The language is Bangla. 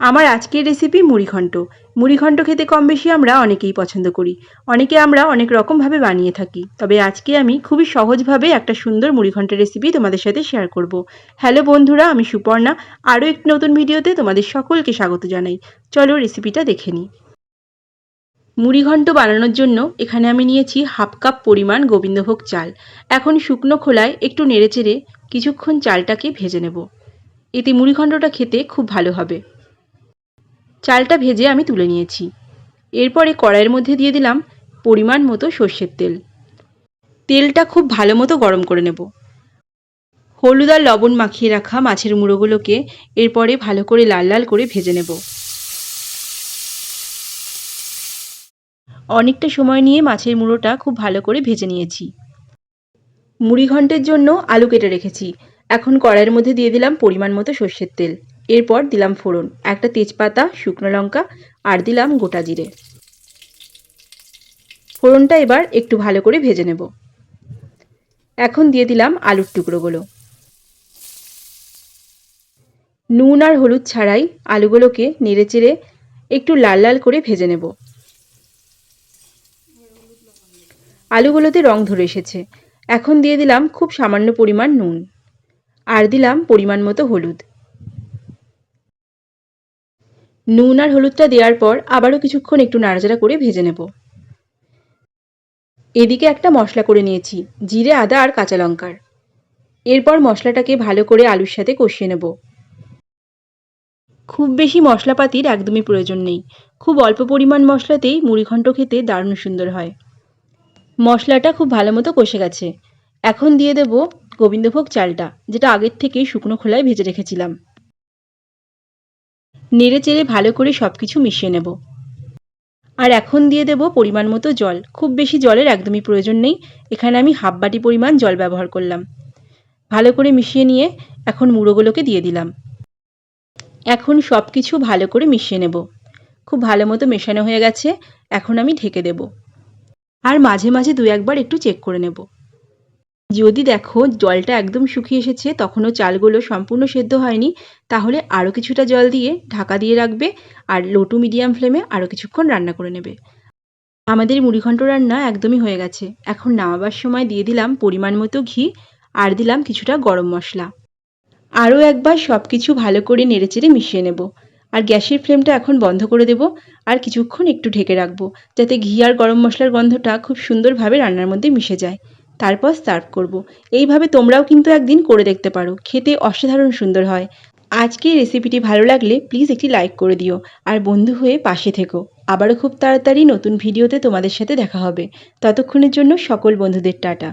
আমার আজকের রেসিপি মুড়িঘণ্ট মুড়িঘণ্ট খেতে কম বেশি আমরা অনেকেই পছন্দ করি। অনেকে আমরা অনেক রকমভাবে বানিয়ে থাকি। তবে আজকে আমি খুবই সহজভাবে একটা সুন্দর মুড়িঘণ্টের রেসিপি তোমাদের সাথে শেয়ার করব। হ্যালো বন্ধুরা, আমি সুপর্ণা। আরও একটি নতুন ভিডিওতে তোমাদের সকলকে স্বাগত জানাই। চলো রেসিপিটা দেখে নিই। মুড়িঘণ্ট বানানোর জন্য এখানে আমি নিয়েছি হাফ কাপ পরিমাণ গোবিন্দভোগ চাল। এখন শুকনো খোলায় একটু নেড়েচেড়ে কিছুক্ষণ চালটাকে ভেজে নেব। এতে মুড়িঘণ্টটা খেতে খুব ভালো হবে। চালটা ভেজে আমি তুলে নিয়েছি। এরপরে কড়াইয়ের মধ্যে দিয়ে দিলাম পরিমাণ মতো সর্ষের তেল। তেলটা খুব ভালো মতো গরম করে নেব। হলুদ আর লবণ মাখিয়ে রাখা মাছের মুড়োগুলোকে এরপরে ভালো করে লাল লাল করে ভেজে নেব। অনেকটা সময় নিয়ে মাছের মুড়োটা খুব ভালো করে ভেজে নিয়েছি। মুড়ি ঘন্টের জন্য আলু কেটে রেখেছি। এখন কড়াইয়ের মধ্যে দিয়ে দিলাম পরিমাণ মতো সর্ষের তেল। এরপর দিলাম ফোড়ন, একটা তেজপাতা, শুকনো লঙ্কা, আর দিলাম গোটা জিরে। ফোড়নটা এবার একটু ভালো করে ভেজে নেব। এখন দিয়ে দিলাম আলুর টুকরোগুলো। নুন আর হলুদ ছাড়াই আলুগুলোকে নেড়েচেড়ে একটু লাল লাল করে ভেজে নেব। আলুগুলোতে রং ধরে এসেছে। এখন দিয়ে দিলাম খুব সামান্য পরিমাণ নুন। আর দিলাম পরিমাণ মতো হলুদ। নুন আর হলুদটা দেওয়ার পর আবারও কিছুক্ষণ একটু নাড়াচাড়া করে ভেজে নেব। এদিকে একটা মশলা করে নিয়েছি, জিরে, আদা আর কাঁচা লঙ্কার। এরপর মশলাটাকে ভালো করে আলুর সাথে কষিয়ে নেব। খুব বেশি মশলাপাতির একদমই প্রয়োজন নেই। খুব অল্প পরিমাণ মশলাতেই মুড়িঘণ্ট খেতে দারুণ সুন্দর হয়। মশলাটা খুব ভালো মতো কষে গেছে। এখন দিয়ে দেব গোবিন্দভোগ চালটা, যেটা আগের থেকেই শুকনো খোলায় ভেজে রেখেছিলাম। নেড়ে চেড়ে ভালো করে সব কিছু মিশিয়ে নেব। আর এখন দিয়ে দেব পরিমাণ মতো জল। খুব বেশি জলের একদমই প্রয়োজন নেই। এখানে আমি হাফ বাটি পরিমাণ জল ব্যবহার করলাম। ভালো করে মিশিয়ে নিয়ে এখন মুড়োগুলোকে দিয়ে দিলাম। এখন সব কিছু ভালো করে মিশিয়ে নেব। খুব ভালো মতো মেশানো হয়ে গেছে। এখন আমি ঢেকে দেব। আর মাঝে মাঝে দু একবার একটু চেক করে নেব। যদি দেখো জলটা একদম শুকিয়ে এসেছে, তখনও চালগুলো সম্পূর্ণ সেদ্ধ হয়নি, তাহলে আরও কিছুটা জল দিয়ে ঢাকা দিয়ে রাখবে আর লো টু মিডিয়াম ফ্লেমে আরও কিছুক্ষণ রান্না করে নেবে। আমাদের মুড়িঘণ্ট রান্না একদমই হয়ে গেছে। এখন নামাবার সময় দিয়ে দিলাম পরিমাণ মতো ঘি আর দিলাম কিছুটা গরম মশলা। আরও একবার সব কিছু ভালো করে নেড়েচেড়ে মিশিয়ে নেব। আর গ্যাসের ফ্লেমটা এখন বন্ধ করে দেব আর কিছুক্ষণ একটু ঢেকে রাখব, যাতে ঘি আর গরম মশলার গন্ধটা খুব সুন্দরভাবে রান্নার মধ্যে মিশে যায়। তারপর সার্ভ করব। এইভাবে তোমরাও কিন্তু একদিন করে দেখতে পারো। খেতে অসাধারণ সুন্দর হয়। আজকে রেসিপিটি ভালো লাগলে প্লিজ একটি লাইক করে দিও। আর বন্ধু হয়ে পাশে থেকো। আবারও খুব তাড়াতাড়ি নতুন ভিডিওতে তোমাদের সাথে দেখা হবে। ততক্ষণের জন্য সকল বন্ধুদের টাটা।